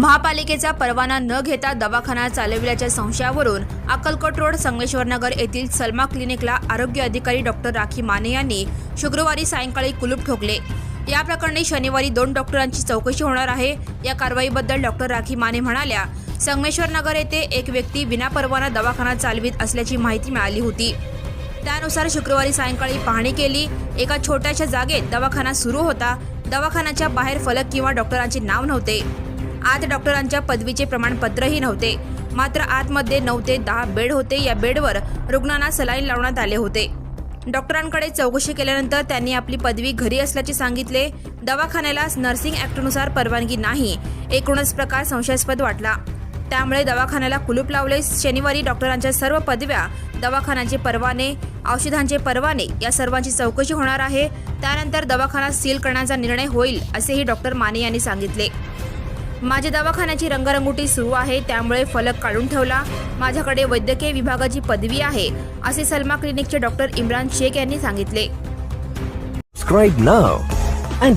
महापालिकेचा परवाना न घेता दवाखाना चालविल्याच्या संशयावरून अक्कलकोट रोड संगमेश्वरनगर येथील सलमा क्लिनिकला आरोग्य अधिकारी डॉक्टर राखी माने यांनी शुक्रवारी सायंकाळी कुलूप ठोकले. या प्रकरणी शनिवारी दोन डॉक्टरांची चौकशी होणार आहे. या कारवाईबद्दल डॉक्टर राखी माने म्हणाल्या संगमेश्वरनगर येथे एक व्यक्ती विनापरवाना दवाखाना चालवित असल्याची माहिती मिळाली होती. त्यानुसार शुक्रवारी सायंकाळी पाहणी केली. एका छोट्याशा जागेत दवाखाना सुरू होता. दवाखान्याच्या बाहेर फलक किंवा डॉक्टरांचे नाव नव्हते. आत डॉक्टरांच्या पदवीचे प्रमाणपत्रही नव्हते. मात्र आतमध्ये नऊ ते दहा बेड होते. या बेडवर रुग्णांना सलाईन लावण्यात आले होते. डॉक्टरांकडे चौकशी केल्यानंतर त्यांनी आपली पदवी घरी असल्याचे सांगितले. दवाखान्याला नर्सिंग ॲक्टनुसार परवानगी नाही. एकूणच प्रकार संशयास्पद वाटला. त्यामुळे दवाखान्याला कुलूप लावले. शनिवारी डॉक्टरांच्या सर्व पदव्या दवाखान्याचे परवाने औषधांचे परवाने या सर्वांची चौकशी होणार आहे. त्यानंतर दवाखाना सील करण्याचा निर्णय होईल असेही डॉक्टर माने यांनी सांगितले. माझ्या दवाखान्याची रंगरंगोटी सुरू आहे त्यामुळे फलक काढून ठेवला. माझ्याकडे वैद्यकीय विभागाची पदवी आहे असे सलमा क्लिनिकचे डॉक्टर इम्रान शेख यांनी सांगितले. Subscribe now and